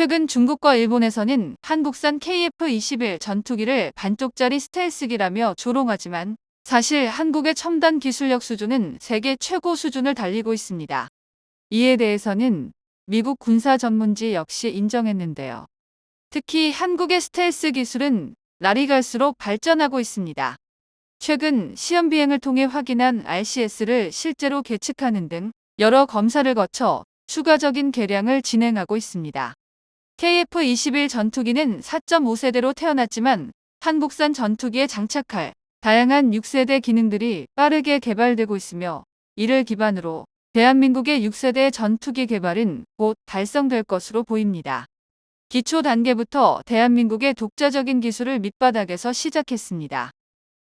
최근 중국과 일본에서는 한국산 KF-21 전투기를 반쪽짜리 스텔스기라며 조롱하지만 사실 한국의 첨단 기술력 수준은 세계 최고 수준을 달리고 있습니다. 이에 대해서는 미국 군사 전문지 역시 인정했는데요. 특히 한국의 스텔스 기술은 날이 갈수록 발전하고 있습니다. 최근 시험 비행을 통해 확인한 RCS를 실제로 계측하는 등 여러 검사를 거쳐 추가적인 개량을 진행하고 있습니다. KF-21 전투기는 4.5세대로 태어났지만 한국산 전투기에 장착할 다양한 6세대 기능들이 빠르게 개발되고 있으며 이를 기반으로 대한민국의 6세대 전투기 개발은 곧 달성될 것으로 보입니다. 기초 단계부터 대한민국의 독자적인 기술을 밑바닥에서 시작했습니다.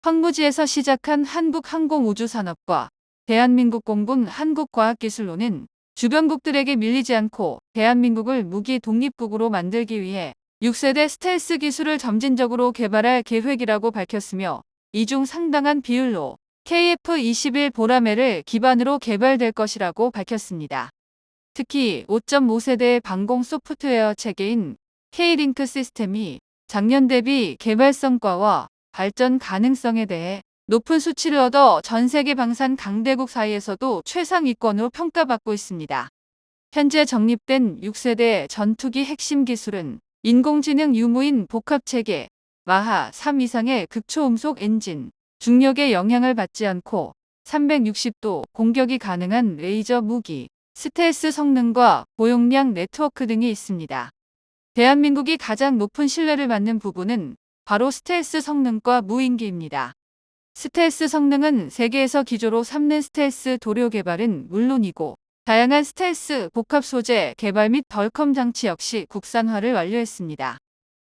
황무지에서 시작한 한국항공우주산업과 대한민국 공군 한국과학기술로는 주변국들에게 밀리지 않고 대한민국을 무기 독립국으로 만들기 위해 6세대 스텔스 기술을 점진적으로 개발할 계획이라고 밝혔으며 이 중 상당한 비율로 KF-21 보라매를 기반으로 개발될 것이라고 밝혔습니다. 특히 5.5세대의 방공 소프트웨어 체계인 K-링크 시스템이 작년 대비 개발 성과와 발전 가능성에 대해 높은 수치를 얻어 전 세계 방산 강대국 사이에서도 최상위권으로 평가받고 있습니다. 현재 정립된 6세대 전투기 핵심 기술은 인공지능 유무인 복합체계, 마하 3 이상의 극초음속 엔진, 중력의 영향을 받지 않고 360도 공격이 가능한 레이저 무기, 스텔스 성능과 고용량 네트워크 등이 있습니다. 대한민국이 가장 높은 신뢰를 받는 부분은 바로 스텔스 성능과 무인기입니다. 스텔스 성능은 세계에서 기조로 삼는 스텔스 도료 개발은 물론이고 다양한 스텔스 복합 소재 개발 및 덜컴 장치 역시 국산화를 완료했습니다.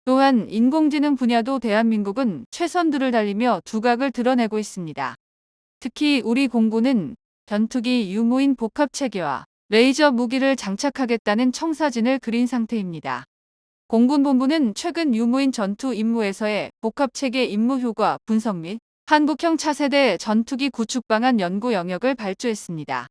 또한 인공지능 분야도 대한민국은 최선두를 달리며 두각을 드러내고 있습니다. 특히 우리 공군은 전투기 유무인 복합 체계와 레이저 무기를 장착하겠다는 청사진을 그린 상태입니다. 공군본부는 최근 유무인 전투 임무에서의 복합 체계 임무 효과 분석 및 한국형 차세대 전투기 구축 방안 연구 영역을 발주했습니다.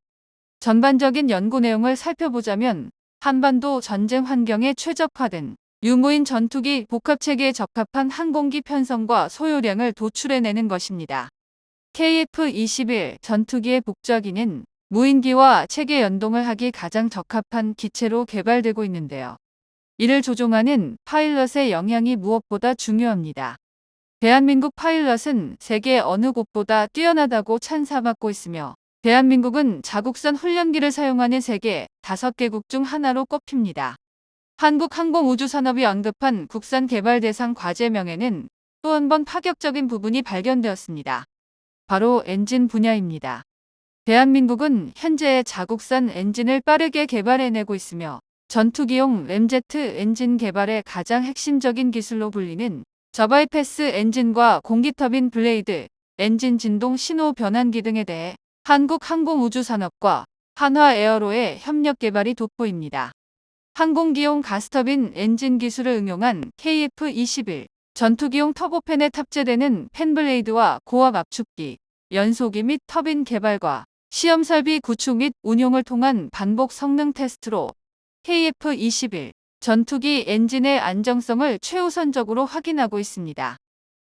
전반적인 연구 내용을 살펴보자면 한반도 전쟁 환경에 최적화된 유무인 전투기 복합체계에 적합한 항공기 편성과 소요량을 도출해내는 것입니다. KF-21 전투기의 복좌기는 무인기와 체계 연동을 하기 가장 적합한 기체로 개발되고 있는데요. 이를 조종하는 파일럿의 영향이 무엇보다 중요합니다. 대한민국 파일럿은 세계 어느 곳보다 뛰어나다고 찬사받고 있으며 대한민국은 자국산 훈련기를 사용하는 세계 5개국 중 하나로 꼽힙니다. 한국항공우주산업이 언급한 국산 개발 대상 과제명에는 또 한 번 파격적인 부분이 발견되었습니다. 바로 엔진 분야입니다. 대한민국은 현재 자국산 엔진을 빠르게 개발해내고 있으며 전투기용 램제트 엔진 개발의 가장 핵심적인 기술로 불리는 저바이패스 엔진과 공기터빈 블레이드, 엔진 진동 신호 변환기 등에 대해 한국항공우주산업과 한화에어로의 협력 개발이 돋보입니다. 항공기용 가스터빈 엔진 기술을 응용한 KF-21 전투기용 터보팬에 탑재되는 팬블레이드와 고압 압축기, 연소기 및 터빈 개발과 시험 설비 구축 및 운용을 통한 반복 성능 테스트로 KF-21 전투기 엔진의 안정성을 최우선적으로 확인하고 있습니다.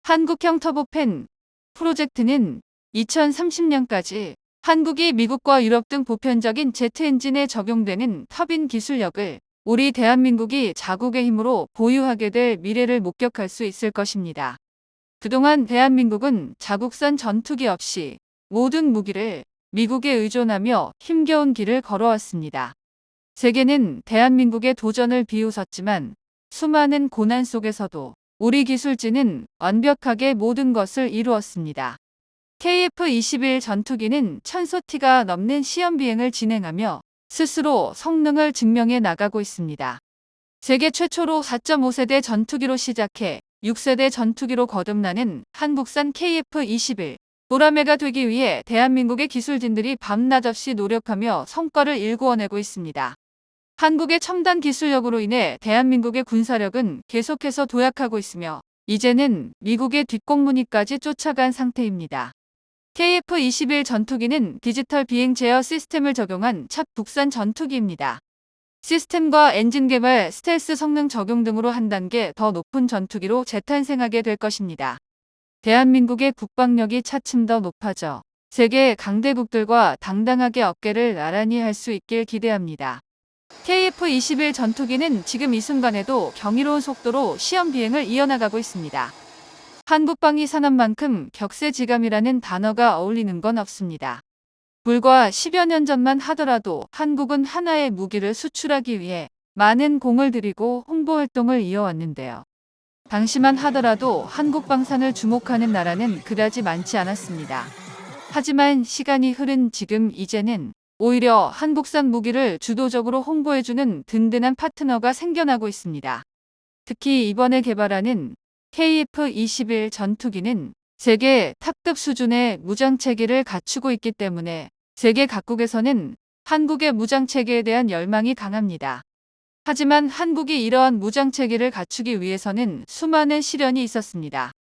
한국형 터보팬 프로젝트는 2030년까지 한국이 미국과 유럽 등 보편적인 제트 엔진에 적용되는 터빈 기술력을 우리 대한민국이 자국의 힘으로 보유하게 될 미래를 목격할 수 있을 것입니다. 그동안 대한민국은 자국산 전투기 없이 모든 무기를 미국에 의존하며 힘겨운 길을 걸어왔습니다. 세계는 대한민국의 도전을 비웃었지만 수많은 고난 속에서도 우리 기술진은 완벽하게 모든 것을 이루었습니다. KF-21 전투기는 천소티가 넘는 시험 비행을 진행하며 스스로 성능을 증명해 나가고 있습니다. 세계 최초로 4.5세대 전투기로 시작해 6세대 전투기로 거듭나는 한국산 KF-21 보라매가 되기 위해 대한민국의 기술진들이 밤낮 없이 노력하며 성과를 일구어내고 있습니다. 한국의 첨단 기술력으로 인해 대한민국의 군사력은 계속해서 도약하고 있으며 이제는 미국의 뒷공무니까지 쫓아간 상태입니다. KF-21 전투기는 디지털 비행 제어 시스템을 적용한 첫 국산 전투기입니다. 시스템과 엔진 개발, 스텔스 성능 적용 등으로 한 단계 더 높은 전투기로 재탄생하게 될 것입니다. 대한민국의 국방력이 차츰 더 높아져 세계 강대국들과 당당하게 어깨를 나란히 할 수 있길 기대합니다. KF-21 전투기는 지금 이 순간에도 경이로운 속도로 시험 비행을 이어나가고 있습니다. 한국방위 산업만큼 격세지감이라는 단어가 어울리는 건 없습니다. 불과 10여 년 전만 하더라도 한국은 하나의 무기를 수출하기 위해 많은 공을 들이고 홍보 활동을 이어왔는데요. 당시만 하더라도 한국 방산을 주목하는 나라는 그다지 많지 않았습니다. 하지만 시간이 흐른 지금 이제는 오히려 한국산 무기를 주도적으로 홍보해주는 든든한 파트너가 생겨나고 있습니다. 특히 이번에 개발하는 KF-21 전투기는 세계 탑급 수준의 무장체계를 갖추고 있기 때문에 세계 각국에서는 한국의 무장체계에 대한 열망이 강합니다. 하지만 한국이 이러한 무장체계를 갖추기 위해서는 수많은 시련이 있었습니다.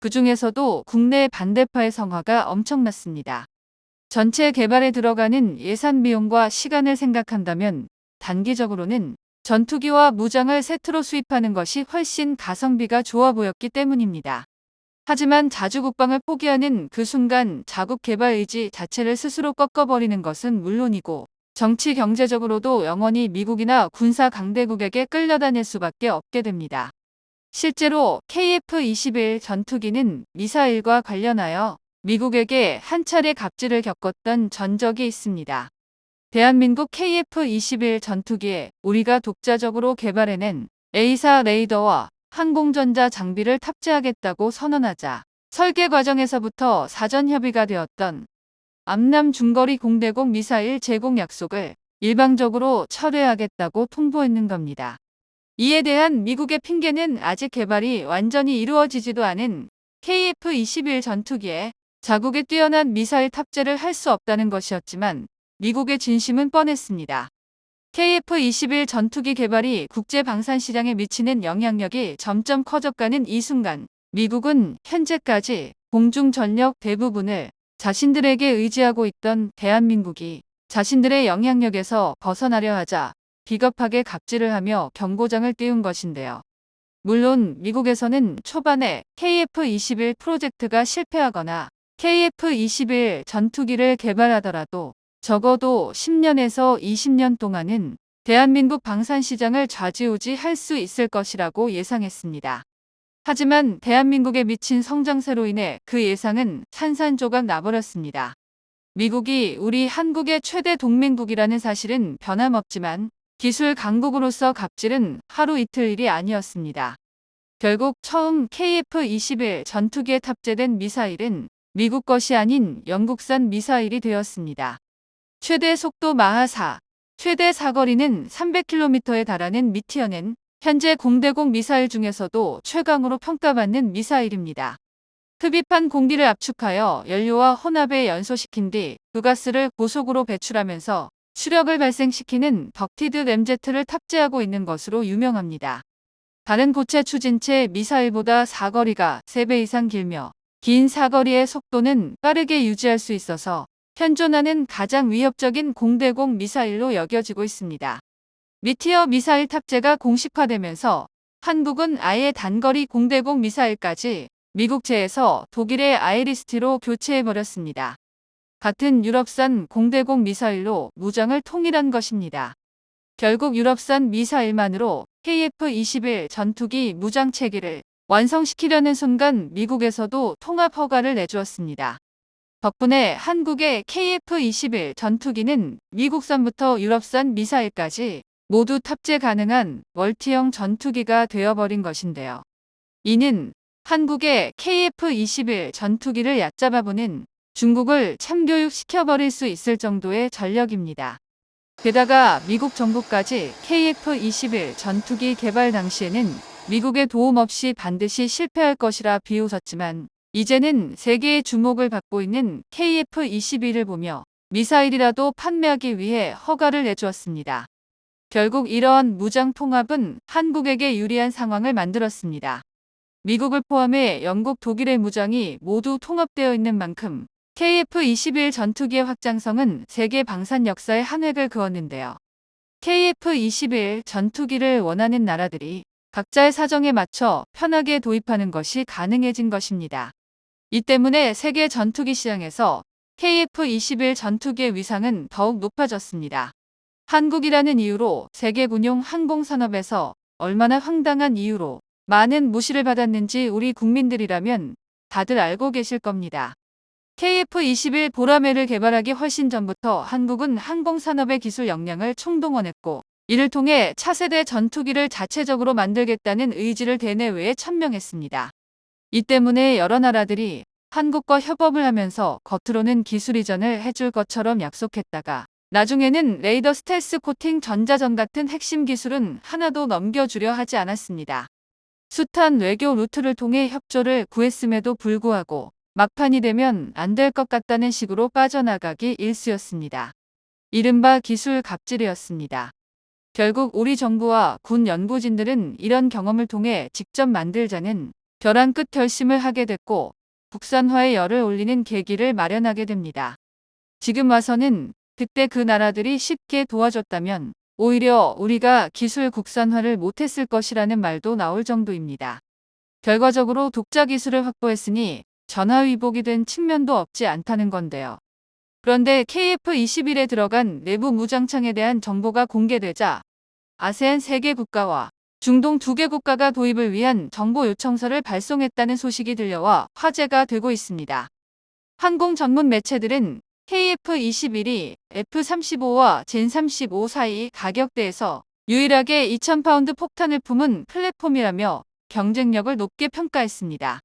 그 중에서도 국내 반대파의 성화가 엄청났습니다. 전체 개발에 들어가는 예산 비용과 시간을 생각한다면 단기적으로는 전투기와 무장을 세트로 수입하는 것이 훨씬 가성비가 좋아 보였기 때문입니다. 하지만 자주 국방을 포기하는 그 순간 자국 개발 의지 자체를 스스로 꺾어버리는 것은 물론이고 정치 경제적으로도 영원히 미국이나 군사 강대국에게 끌려다닐 수밖에 없게 됩니다. 실제로 KF-21 전투기는 미사일과 관련하여 미국에게 한 차례 갑질을 겪었던 전적이 있습니다. 대한민국 KF-21 전투기에 우리가 독자적으로 개발해낸 A사 레이더와 항공전자 장비를 탑재하겠다고 선언하자 설계 과정에서부터 사전 협의가 되었던 암남 중거리 공대공 미사일 제공 약속을 일방적으로 철회하겠다고 통보했는 겁니다. 이에 대한 미국의 핑계는 아직 개발이 완전히 이루어지지도 않은 KF-21 전투기에 자국의 뛰어난 미사일 탑재를 할 수 없다는 것이었지만 미국의 진심은 뻔했습니다. KF-21 전투기 개발이 국제 방산 시장에 미치는 영향력이 점점 커져가는 이 순간 미국은 현재까지 공중 전력 대부분을 자신들에게 의지하고 있던 대한민국이 자신들의 영향력에서 벗어나려 하자 비겁하게 갑질을 하며 경고장을 띄운 것인데요. 물론 미국에서는 초반에 KF-21 프로젝트가 실패하거나 KF-21 전투기를 개발하더라도 적어도 10년에서 20년 동안은 대한민국 방산 시장을 좌지우지 할 수 있을 것이라고 예상했습니다. 하지만 대한민국에 미친 성장세로 인해 그 예상은 산산조각 나버렸습니다. 미국이 우리 한국의 최대 동맹국이라는 사실은 변함없지만 기술 강국으로서 갑질은 하루 이틀 일이 아니었습니다. 결국 처음 KF-21 전투기에 탑재된 미사일은 미국 것이 아닌 영국산 미사일이 되었습니다. 최대 속도 마하 4, 최대 사거리는 300km에 달하는 미티어는 현재 공대공 미사일 중에서도 최강으로 평가받는 미사일입니다. 흡입한 공기를 압축하여 연료와 혼합에 연소시킨 뒤 부가스를 고속으로 배출하면서 추력을 발생시키는 덕티드 램제트를 탑재하고 있는 것으로 유명합니다. 다른 고체 추진체 미사일보다 사거리가 3배 이상 길며 긴 사거리의 속도는 빠르게 유지할 수 있어서 현존하는 가장 위협적인 공대공 미사일로 여겨지고 있습니다. 미티어 미사일 탑재가 공식화되면서 한국은 아예 단거리 공대공 미사일까지 미국제에서 독일의 아이리스티로 교체해버렸습니다. 같은 유럽산 공대공 미사일로 무장을 통일한 것입니다. 결국 유럽산 미사일만으로 KF-21 전투기 무장 체계를 완성시키려는 순간 미국에서도 통합 허가를 내주었습니다. 덕분에 한국의 KF-21 전투기는 미국산부터 유럽산 미사일까지 모두 탑재 가능한 멀티형 전투기가 되어버린 것인데요. 이는 한국의 KF-21 전투기를 얕잡아보는 중국을 참교육시켜버릴 수 있을 정도의 전력입니다. 게다가 미국 정부까지 KF-21 전투기 개발 당시에는 미국의 도움 없이 반드시 실패할 것이라 비웃었지만 이제는 세계의 주목을 받고 있는 KF-21을 보며 미사일이라도 판매하기 위해 허가를 내주었습니다. 결국 이러한 무장 통합은 한국에게 유리한 상황을 만들었습니다. 미국을 포함해 영국, 독일의 무장이 모두 통합되어 있는 만큼 KF-21 전투기의 확장성은 세계 방산 역사에 한 획을 그었는데요. KF-21 전투기를 원하는 나라들이 각자의 사정에 맞춰 편하게 도입하는 것이 가능해진 것입니다. 이 때문에 세계 전투기 시장에서 KF-21 전투기의 위상은 더욱 높아졌습니다. 한국이라는 이유로 세계 군용 항공산업에서 얼마나 황당한 이유로 많은 무시를 받았는지 우리 국민들이라면 다들 알고 계실 겁니다. KF-21 보라매를 개발하기 훨씬 전부터 한국은 항공산업의 기술 역량을 총동원했고 이를 통해 차세대 전투기를 자체적으로 만들겠다는 의지를 대내외에 천명했습니다. 이 때문에 여러 나라들이 한국과 협업을 하면서 겉으로는 기술 이전을 해줄 것처럼 약속했다가 나중에는 레이더 스텔스 코팅 전자전 같은 핵심 기술은 하나도 넘겨주려 하지 않았습니다. 숱한 외교 루트를 통해 협조를 구했음에도 불구하고 막판이 되면 안 될 것 같다는 식으로 빠져나가기 일쑤였습니다. 이른바 기술 갑질이었습니다. 결국 우리 정부와 군 연구진들은 이런 경험을 통해 직접 만들자는 벼랑 끝 결심을 하게 됐고 국산화의 열을 올리는 계기를 마련하게 됩니다. 지금 와서는 그때 그 나라들이 쉽게 도와줬다면 오히려 우리가 기술 국산화를 못했을 것이라는 말도 나올 정도입니다. 결과적으로 독자 기술을 확보했으니 전화위복이 된 측면도 없지 않다는 건데요. 그런데 KF-21에 들어간 내부 무장창에 대한 정보가 공개되자 아세안 3개 국가와 중동 2개 국가가 도입을 위한 정보 요청서를 발송했다는 소식이 들려와 화제가 되고 있습니다. 항공 전문 매체들은 KF-21이 F-35와 젠-35 사이 가격대에서 유일하게 2,000파운드 폭탄을 품은 플랫폼이라며 경쟁력을 높게 평가했습니다.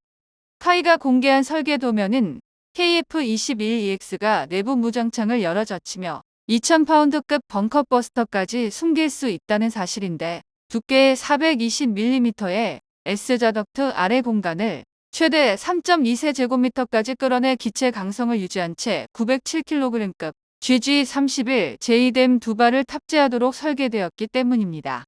카이가 공개한 설계 도면은 KF-21EX가 내부 무장창을 열어 젖히며 2,000파운드급 벙커버스터까지 숨길 수 있다는 사실인데 두께의 420mm의 S자 덕트 아래 공간을 최대 3.2세제곱미터까지 끌어내 기체 강성을 유지한 채 907kg급 GG31 제이뎀 두 발을 탑재하도록 설계되었기 때문입니다.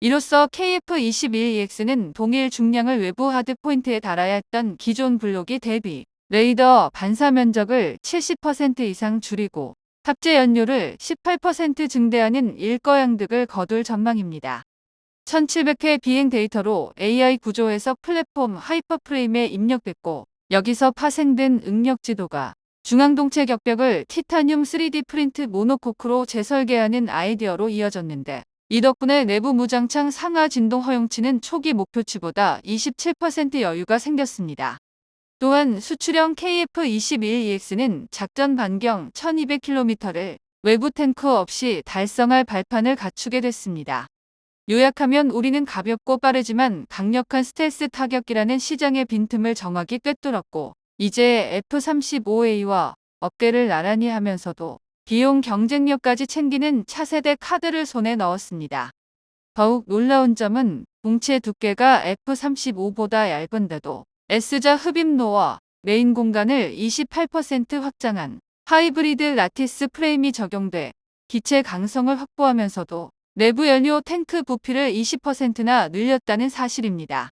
이로써 KF-21EX는 동일 중량을 외부 하드 포인트에 달아야 했던 기존 블록이 대비 레이더 반사 면적을 70% 이상 줄이고 탑재 연료를 18% 증대하는 일거양 득을 거둘 전망입니다. 1700회 비행 데이터로 AI 구조에서 플랫폼 하이퍼프레임에 입력됐고 여기서 파생된 응력 지도가 중앙동체 격벽을 티타늄 3D 프린트 모노코크로 재설계하는 아이디어로 이어졌는데 이 덕분에 내부 무장창 상하 진동 허용치는 초기 목표치보다 27% 여유가 생겼습니다. 또한 수출형 KF-21EX는 작전 반경 1200km를 외부 탱크 없이 달성할 발판을 갖추게 됐습니다. 요약하면 우리는 가볍고 빠르지만 강력한 스텔스 타격기라는 시장의 빈틈을 정확히 꿰뚫었고 이제 F-35A와 업계를 나란히 하면서도 비용 경쟁력까지 챙기는 차세대 카드를 손에 넣었습니다. 더욱 놀라운 점은 봉체 두께가 F-35보다 얇은데도 S자 흡입로와 메인 공간을 28% 확장한 하이브리드 라티스 프레임이 적용돼 기체 강성을 확보하면서도 내부 연료 탱크 부피를 20%나 늘렸다는 사실입니다.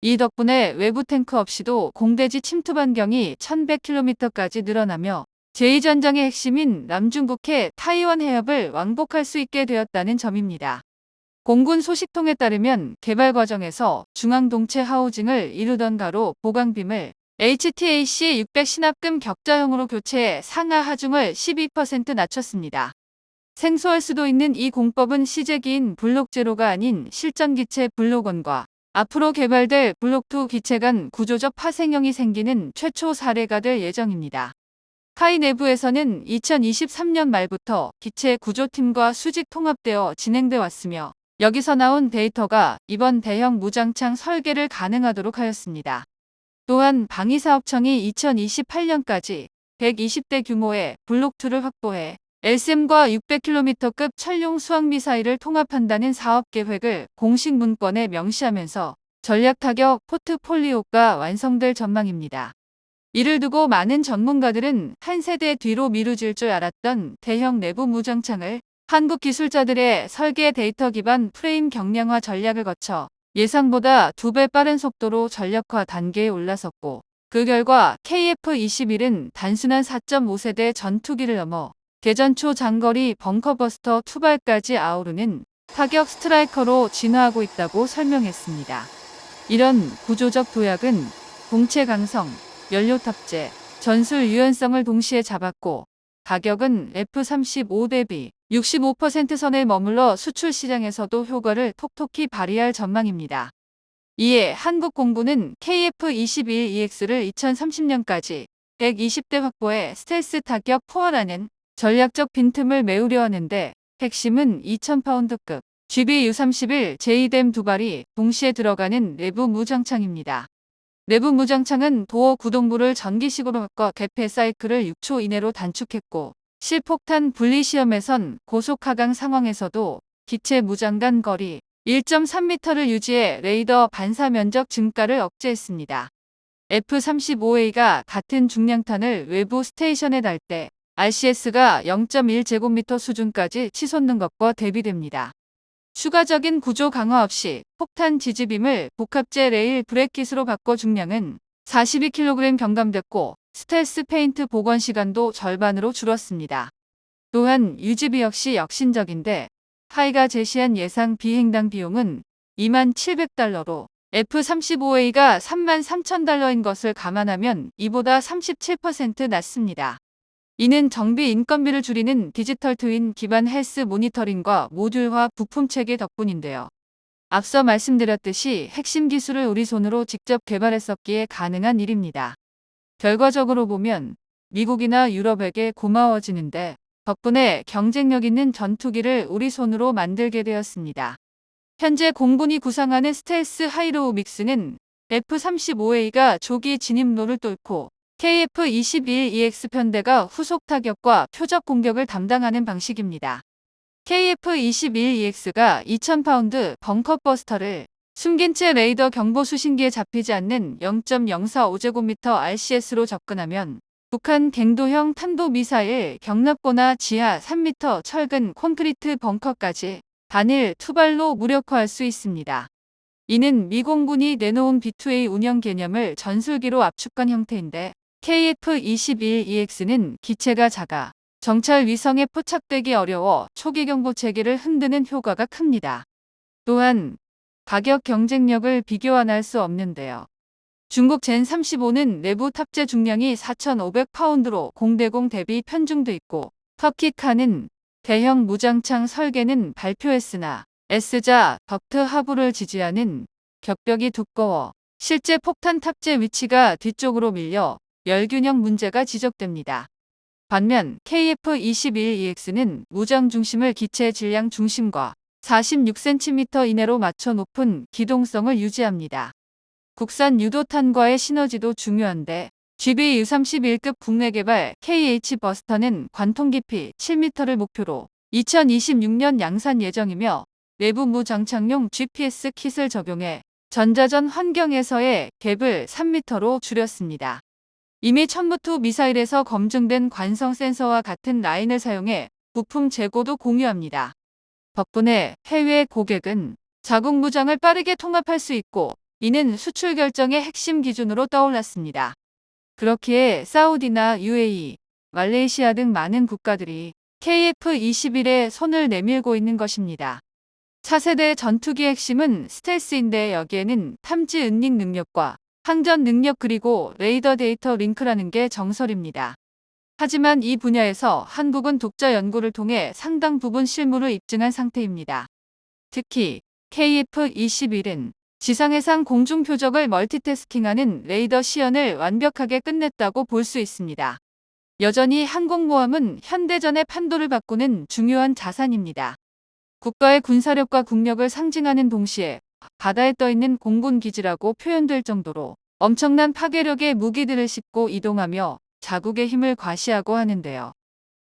이 덕분에 외부 탱크 없이도 공대지 침투 반경이 1100km까지 늘어나며 제2전장의 핵심인 남중국해 타이완 해협을 왕복할 수 있게 되었다는 점입니다. 공군 소식통에 따르면 개발 과정에서 중앙동체 하우징을 이루던 가로 보강빔을 HTAC 600 신압금 격자형으로 교체해 상하 하중을 12% 낮췄습니다. 생소할 수도 있는 이 공법은 시제기인 블록0가 아닌 실전 기체 블록1과 앞으로 개발될 블록2 기체 간 구조적 파생형이 생기는 최초 사례가 될 예정입니다. 카이 내부에서는 2023년 말부터 기체 구조팀과 수직 통합되어 진행돼 왔으며 여기서 나온 데이터가 이번 대형 무장창 설계를 가능하도록 하였습니다. 또한 방위사업청이 2028년까지 120대 규모의 블록2를 확보해 LSM과 600km급 천룡 수학미사일을 통합한다는 사업 계획을 공식 문건에 명시하면서 전략타격 포트폴리오가 완성될 전망입니다. 이를 두고 많은 전문가들은 한 세대 뒤로 미루질 줄 알았던 대형 내부 무장창을 한국 기술자들의 설계 데이터 기반 프레임 경량화 전략을 거쳐 예상보다 두 배 빠른 속도로 전력화 단계에 올라섰고 그 결과 KF-21은 단순한 4.5세대 전투기를 넘어 개전초 장거리 벙커버스터 투발까지 아우르는 타격 스트라이커로 진화하고 있다고 설명했습니다. 이런 구조적 도약은 동체 강성, 연료 탑재, 전술 유연성을 동시에 잡았고 가격은 F-35 대비 65% 선에 머물러 수출 시장에서도 효과를 톡톡히 발휘할 전망입니다. 이에 한국 공군은 KF-21EX를 2030년까지 120대 확보해 스텔스 타격 포화라는 전략적 빈틈을 메우려 하는데 핵심은 2000파운드급 GBU-31 제이뎀 두 발이 동시에 들어가는 내부 무장창입니다. 내부 무장창은 도어 구동부를 전기식으로 바꿔 개폐 사이클을 6초 이내로 단축했고 실폭탄 분리 시험에선 고속 하강 상황에서도 기체 무장간 거리 1.3m를 유지해 레이더 반사 면적 증가를 억제했습니다. F-35A가 같은 중량탄을 외부 스테이션에 달 때 RCS가 0.1제곱미터 수준까지 치솟는 것과 대비됩니다. 추가적인 구조 강화 없이 폭탄 지지빔을 복합제 레일 브레킷으로 바꿔 중량은 42kg 경감됐고 스텔스 페인트 복원 시간도 절반으로 줄었습니다. 또한 유지비 역시 역신적인데 하이가 제시한 예상 비행당 비용은 2700달러로 F-35A가 33,000달러인 것을 감안하면 이보다 37% 낮습니다. 이는 정비 인건비를 줄이는 디지털 트윈 기반 헬스 모니터링과 모듈화 부품 체계 덕분인데요. 앞서 말씀드렸듯이 핵심 기술을 우리 손으로 직접 개발했었기에 가능한 일입니다. 결과적으로 보면 미국이나 유럽에게 고마워지는데 덕분에 경쟁력 있는 전투기를 우리 손으로 만들게 되었습니다. 현재 공군이 구상하는 스텔스 하이로우 믹스는 F-35A가 조기 진입로를 뚫고 KF-21EX 편대가 후속 타격과 표적 공격을 담당하는 방식입니다. KF-21EX가 2000파운드 벙커버스터를 숨긴 채 레이더 경보 수신기에 잡히지 않는 0.045제곱미터 RCS로 접근하면 북한 갱도형 탄도미사일 경납고나 지하 3m 철근 콘크리트 벙커까지 단일 투발로 무력화할 수 있습니다. 이는 미공군이 내놓은 B2A 운영 개념을 전술기로 압축한 형태인데 KF-21EX는 기체가 작아 정찰 위성에 포착되기 어려워 초기 경보 체계를 흔드는 효과가 큽니다. 또한 가격 경쟁력을 비교 안할수 없는데요. 중국 젠35는 내부 탑재 중량이 4,500파운드로 공대공 대비 편중돼 있고 터키카는 대형 무장창 설계는 발표했으나 S자 덕트 하부를 지지하는 격벽이 두꺼워 실제 폭탄 탑재 위치가 뒤쪽으로 밀려 열균형 문제가 지적됩니다. 반면 KF-21EX는 무장 중심을 기체 질량 중심과 46cm 이내로 맞춰 높은 기동성을 유지합니다. 국산 유도탄과의 시너지도 중요한데 GBU-31급 국내 개발 KH-버스터는 관통 깊이 7m를 목표로 2026년 양산 예정이며 내부 무장착용 GPS 킷을 적용해 전자전 환경에서의 갭을 3m로 줄였습니다. 이미 천무투 미사일에서 검증된 관성 센서와 같은 라인을 사용해 부품 재고도 공유합니다. 덕분에 해외 고객은 자국 무장을 빠르게 통합할 수 있고 이는 수출 결정의 핵심 기준으로 떠올랐습니다. 그렇기에 사우디나 UAE, 말레이시아 등 많은 국가들이 KF-21에 손을 내밀고 있는 것입니다. 차세대 전투기의 핵심은 스텔스인데 여기에는 탐지 은닉 능력과 항전 능력 그리고 레이더 데이터 링크라는 게 정설입니다. 하지만 이 분야에서 한국은 독자 연구를 통해 상당 부분 실무를 입증한 상태입니다. 특히 KF-21은 지상해상 공중 표적을 멀티태스킹하는 레이더 시연을 완벽하게 끝냈다고 볼 수 있습니다. 여전히 항공모함은 현대전의 판도를 바꾸는 중요한 자산입니다. 국가의 군사력과 국력을 상징하는 동시에 바다에 떠있는 공군 기지라고 표현될 정도로 엄청난 파괴력의 무기들을 싣고 이동하며 자국의 힘을 과시하고 하는데요.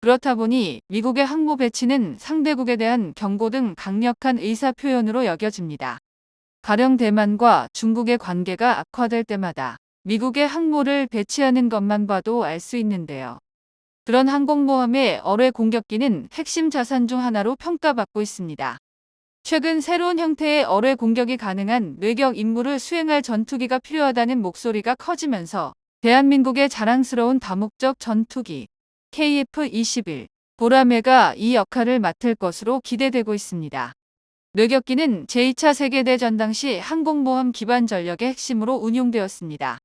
그렇다 보니 미국의 항모 배치는 상대국에 대한 경고 등 강력한 의사 표현으로 여겨집니다. 가령 대만과 중국의 관계가 악화될 때마다 미국의 항모를 배치하는 것만 봐도 알 수 있는데요. 그런 항공모함의 어뢰 공격기는 핵심 자산 중 하나로 평가받고 있습니다. 최근 새로운 형태의 어뢰 공격이 가능한 뇌격 임무를 수행할 전투기가 필요하다는 목소리가 커지면서 대한민국의 자랑스러운 다목적 전투기 KF-21 보라매가 이 역할을 맡을 것으로 기대되고 있습니다. 뇌격기는 제2차 세계대전 당시 항공모함 기반 전력의 핵심으로 운용되었습니다.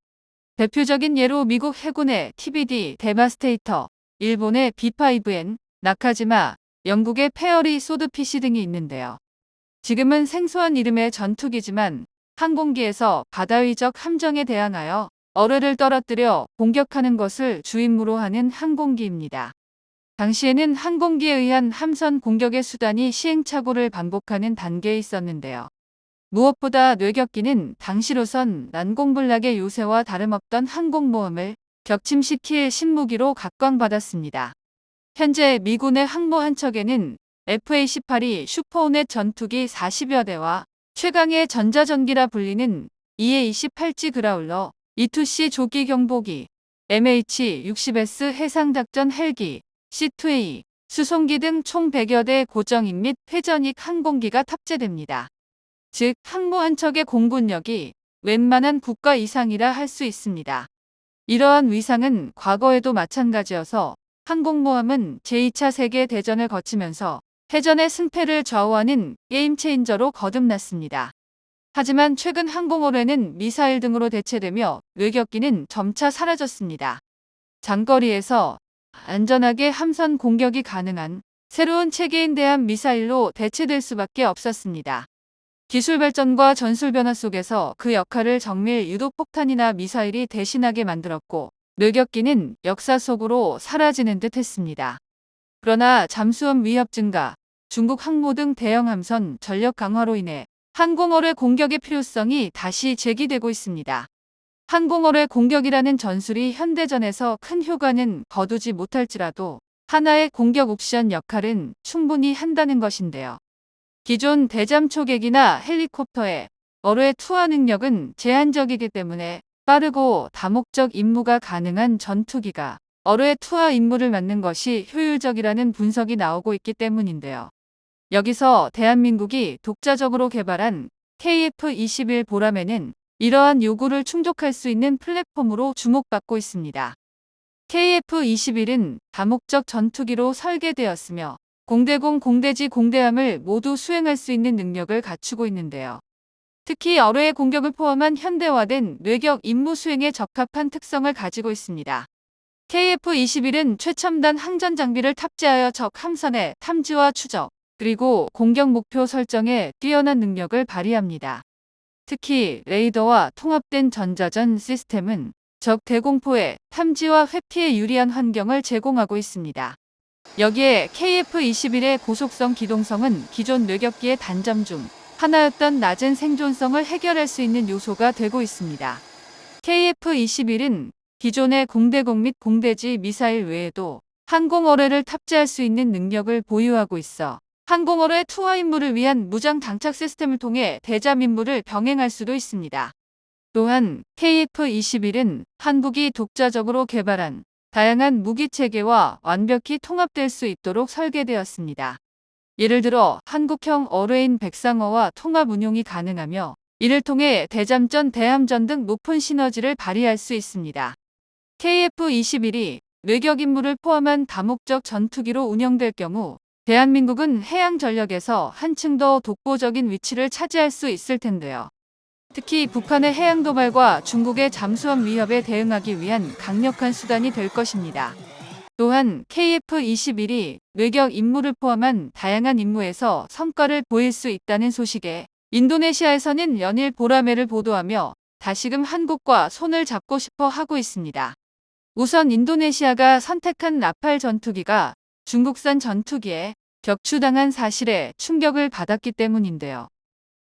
대표적인 예로 미국 해군의 TBD 데바스테이터, 일본의 B5N, 나카지마, 영국의 페어리 소드피시 등이 있는데요. 지금은 생소한 이름의 전투기지만 항공기에서 바다 위적 함정에 대항하여 어뢰를 떨어뜨려 공격하는 것을 주임무로 하는 항공기입니다. 당시에는 항공기에 의한 함선 공격의 수단이 시행착오를 반복하는 단계에 있었는데요. 무엇보다 뇌격기는 당시로선 난공불락의 요새와 다름없던 항공모함을 격침시킬 신무기로 각광받았습니다. 현재 미군의 항모 한 척에는 FA-18이 슈퍼호넷 전투기 40여 대와 최강의 전자전기라 불리는 EA-28G 그라울러, E2C 조기 경보기, MH-60S 해상작전 헬기, C2A, 수송기 등 총 100여 대 고정익 및 회전익 항공기가 탑재됩니다. 즉, 항모 한 척의 공군력이 웬만한 국가 이상이라 할 수 있습니다. 이러한 위상은 과거에도 마찬가지여서 항공모함은 제2차 세계대전을 거치면서 해전의 승패를 좌우하는 게임 체인저로 거듭났습니다. 하지만 최근 항공어뢰는 미사일 등으로 대체되며 외격기는 점차 사라졌습니다. 장거리에서 안전하게 함선 공격이 가능한 새로운 체계인 대한 미사일로 대체될 수밖에 없었습니다. 기술 발전과 전술 변화 속에서 그 역할을 정밀 유도 폭탄이나 미사일이 대신하게 만들었고 뇌격기는 역사 속으로 사라지는 듯 했습니다. 그러나 잠수함 위협 증가, 중국 항모 등 대형 함선 전력 강화로 인해 항공어뢰 공격의 필요성이 다시 제기되고 있습니다. 항공어뢰 공격이라는 전술이 현대전에서 큰 효과는 거두지 못할지라도 하나의 공격 옵션 역할은 충분히 한다는 것인데요. 기존 대잠 초계기나 헬리콥터의 어뢰 투하 능력은 제한적이기 때문에 빠르고 다목적 임무가 가능한 전투기가 어뢰 투하 임무를 맡는 것이 효율적이라는 분석이 나오고 있기 때문인데요. 여기서 대한민국이 독자적으로 개발한 KF-21 보라매는 이러한 요구를 충족할 수 있는 플랫폼으로 주목받고 있습니다. KF-21은 다목적 전투기로 설계되었으며 공대공, 공대지, 공대함을 모두 수행할 수 있는 능력을 갖추고 있는데요. 특히 어뢰의 공격을 포함한 현대화된 뇌격 임무 수행에 적합한 특성을 가지고 있습니다. KF-21은 최첨단 항전 장비를 탑재하여 적 함선의 탐지와 추적, 그리고 공격 목표 설정에 뛰어난 능력을 발휘합니다. 특히 레이더와 통합된 전자전 시스템은 적 대공포의 탐지와 회피에 유리한 환경을 제공하고 있습니다. 여기에 KF-21의 고속성 기동성은 기존 뇌격기의 단점 중 하나였던 낮은 생존성을 해결할 수 있는 요소가 되고 있습니다. KF-21은 기존의 공대공 및 공대지 미사일 외에도 항공어뢰를 탑재할 수 있는 능력을 보유하고 있어 항공어뢰 투하 임무를 위한 무장 장착 시스템을 통해 대잠 임무를 병행할 수도 있습니다. 또한 KF-21은 한국이 독자적으로 개발한 다양한 무기 체계와 완벽히 통합될 수 있도록 설계되었습니다. 예를 들어 한국형 어뢰인 백상어와 통합 운용이 가능하며 이를 통해 대잠전, 대함전 등 높은 시너지를 발휘할 수 있습니다. KF-21이 외격 임무를 포함한 다목적 전투기로 운영될 경우 대한민국은 해양 전력에서 한층 더 독보적인 위치를 차지할 수 있을 텐데요. 특히 북한의 해양 도발과 중국의 잠수함 위협에 대응하기 위한 강력한 수단이 될 것입니다. 또한 KF-21이 외격 임무를 포함한 다양한 임무에서 성과를 보일 수 있다는 소식에 인도네시아에서는 연일 보라매를 보도하며 다시금 한국과 손을 잡고 싶어 하고 있습니다. 우선 인도네시아가 선택한 라팔 전투기가 중국산 전투기에 격추당한 사실에 충격을 받았기 때문인데요.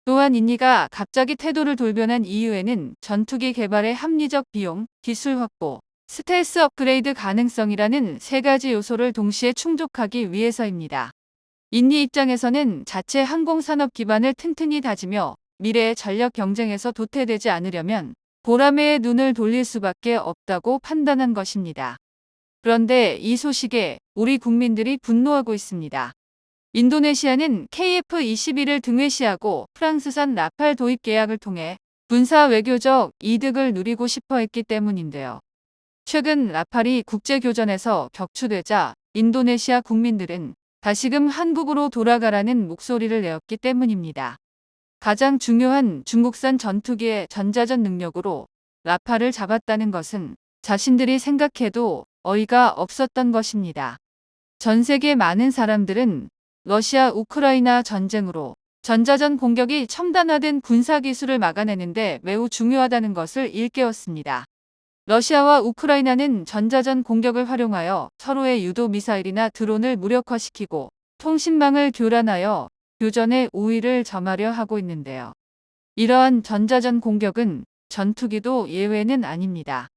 또한 인니가 갑자기 태도를 돌변한 이유에는 전투기 개발의 합리적 비용, 기술 확보, 스텔스 업그레이드 가능성이라는 세 가지 요소를 동시에 충족하기 위해서입니다. 인니 입장에서는 자체 항공산업 기반을 튼튼히 다지며 미래의 전력 경쟁에서 도태되지 않으려면 보라매의 눈을 돌릴 수밖에 없다고 판단한 것입니다. 그런데 이 소식에 우리 국민들이 분노하고 있습니다. 인도네시아는 KF-21을 등회시하고 프랑스산 라팔 도입 계약을 통해 군사 외교적 이득을 누리고 싶어 했기 때문인데요. 최근 라팔이 국제교전에서 격추되자 인도네시아 국민들은 다시금 한국으로 돌아가라는 목소리를 내었기 때문입니다. 가장 중요한 중국산 전투기의 전자전 능력으로 라파를 잡았다는 것은 자신들이 생각해도 어이가 없었던 것입니다. 전 세계 많은 사람들은 러시아 우크라이나 전쟁으로 전자전 공격이 첨단화된 군사 기술을 막아내는데 매우 중요하다는 것을 일깨웠습니다. 러시아와 우크라이나는 전자전 공격을 활용하여 서로의 유도 미사일이나 드론을 무력화시키고 통신망을 교란하여 교전의 우위를 점하려 하고 있는데요. 이러한 전자전 공격은 전투기도 예외는 아닙니다.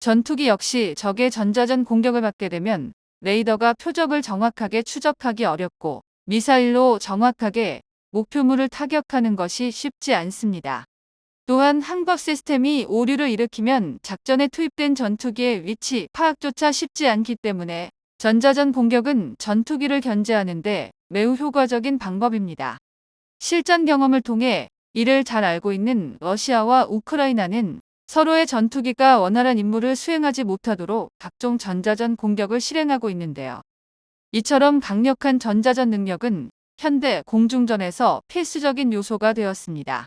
전투기 역시 적의 전자전 공격을 받게 되면 레이더가 표적을 정확하게 추적하기 어렵고 미사일로 정확하게 목표물을 타격하는 것이 쉽지 않습니다. 또한 항법 시스템이 오류를 일으키면 작전에 투입된 전투기의 위치 파악조차 쉽지 않기 때문에 전자전 공격은 전투기를 견제하는데 매우 효과적인 방법입니다. 실전 경험을 통해 이를 잘 알고 있는 러시아와 우크라이나는 서로의 전투기가 원활한 임무를 수행하지 못하도록 각종 전자전 공격을 실행하고 있는데요. 이처럼 강력한 전자전 능력은 현대 공중전에서 필수적인 요소가 되었습니다.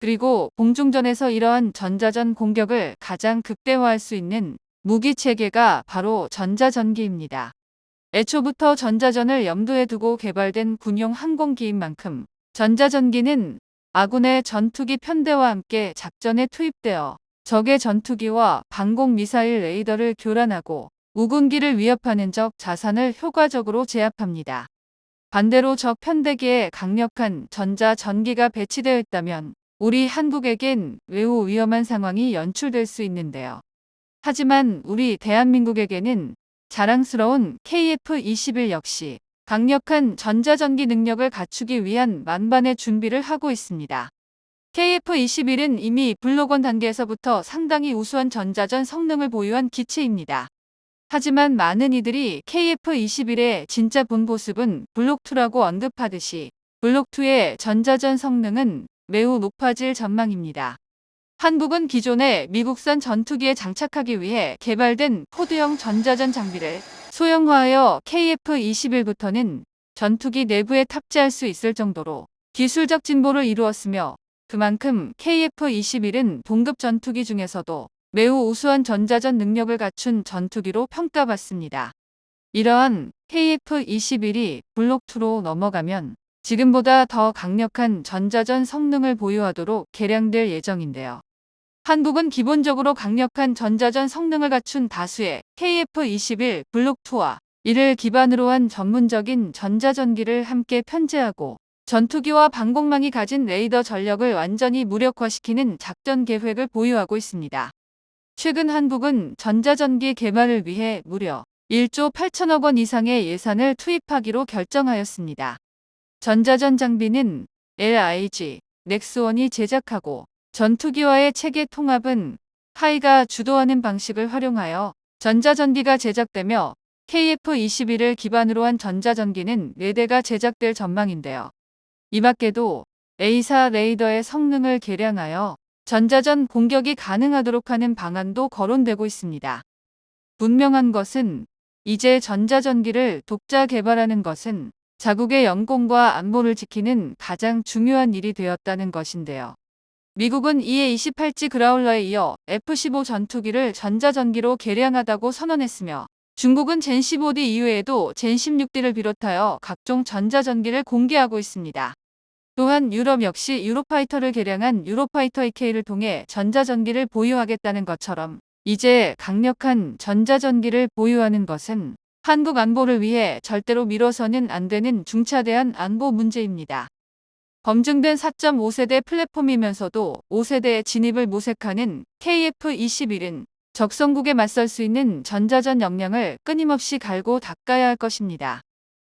그리고 공중전에서 이러한 전자전 공격을 가장 극대화할 수 있는 무기 체계가 바로 전자전기입니다. 애초부터 전자전을 염두에 두고 개발된 군용 항공기인 만큼 전자전기는 아군의 전투기 편대와 함께 작전에 투입되어 적의 전투기와 방공 미사일 레이더를 교란하고 우군기를 위협하는 적 자산을 효과적으로 제압합니다. 반대로 적 편대기에 강력한 전자전기가 배치되어 있다면 우리 한국에겐 매우 위험한 상황이 연출될 수 있는데요. 하지만 우리 대한민국에게는 자랑스러운 KF-21 역시 강력한 전자전기 능력을 갖추기 위한 만반의 준비를 하고 있습니다. KF-21은 이미 블록원 단계에서부터 상당히 우수한 전자전 성능을 보유한 기체입니다. 하지만 많은 이들이 KF-21의 진짜 본 모습은 블록2라고 언급하듯이 블록2의 전자전 성능은 매우 높아질 전망입니다. 한국은 기존의 미국산 전투기에 장착하기 위해 개발된 포드형 전자전 장비를 소형화하여 KF-21부터는 전투기 내부에 탑재할 수 있을 정도로 기술적 진보를 이루었으며 그만큼 KF-21은 동급 전투기 중에서도 매우 우수한 전자전 능력을 갖춘 전투기로 평가받습니다. 이러한 KF-21이 블록2로 넘어가면 지금보다 더 강력한 전자전 성능을 보유하도록 개량될 예정인데요. 한국은 기본적으로 강력한 전자전 성능을 갖춘 다수의 KF-21 블록2와 이를 기반으로 한 전문적인 전자전기를 함께 편제하고 전투기와 방공망이 가진 레이더 전력을 완전히 무력화시키는 작전 계획을 보유하고 있습니다. 최근 한국은 전자전기 개발을 위해 무려 1조 8천억 원 이상의 예산을 투입하기로 결정하였습니다. 전자전 장비는 LIG, 넥스원이 제작하고 전투기와의 체계 통합은 하이가 주도하는 방식을 활용하여 전자전기가 제작되며 KF-21을 기반으로 한 전자전기는 4대가 제작될 전망인데요. 이 밖에도 A사 레이더의 성능을 개량하여 전자전 공격이 가능하도록 하는 방안도 거론되고 있습니다. 분명한 것은 이제 전자전기를 독자 개발하는 것은 자국의 영공과 안보를 지키는 가장 중요한 일이 되었다는 것인데요. 미국은 이에 28지 그라울러에 이어 F-15 전투기를 전자전기로 개량하다고 선언했으며 중국은 젠15D 이후에도 젠16D를 비롯하여 각종 전자전기를 공개하고 있습니다. 또한 유럽 역시 유로파이터를 개량한 유로파이터 EK를 통해 전자전기를 보유하겠다는 것처럼 이제 강력한 전자전기를 보유하는 것은 한국 안보를 위해 절대로 미뤄서는 안 되는 중차대한 안보 문제입니다. 검증된 4.5세대 플랫폼이면서도 5세대의 진입을 모색하는 KF-21은 적성국에 맞설 수 있는 전자전 역량을 끊임없이 갈고 닦아야 할 것입니다.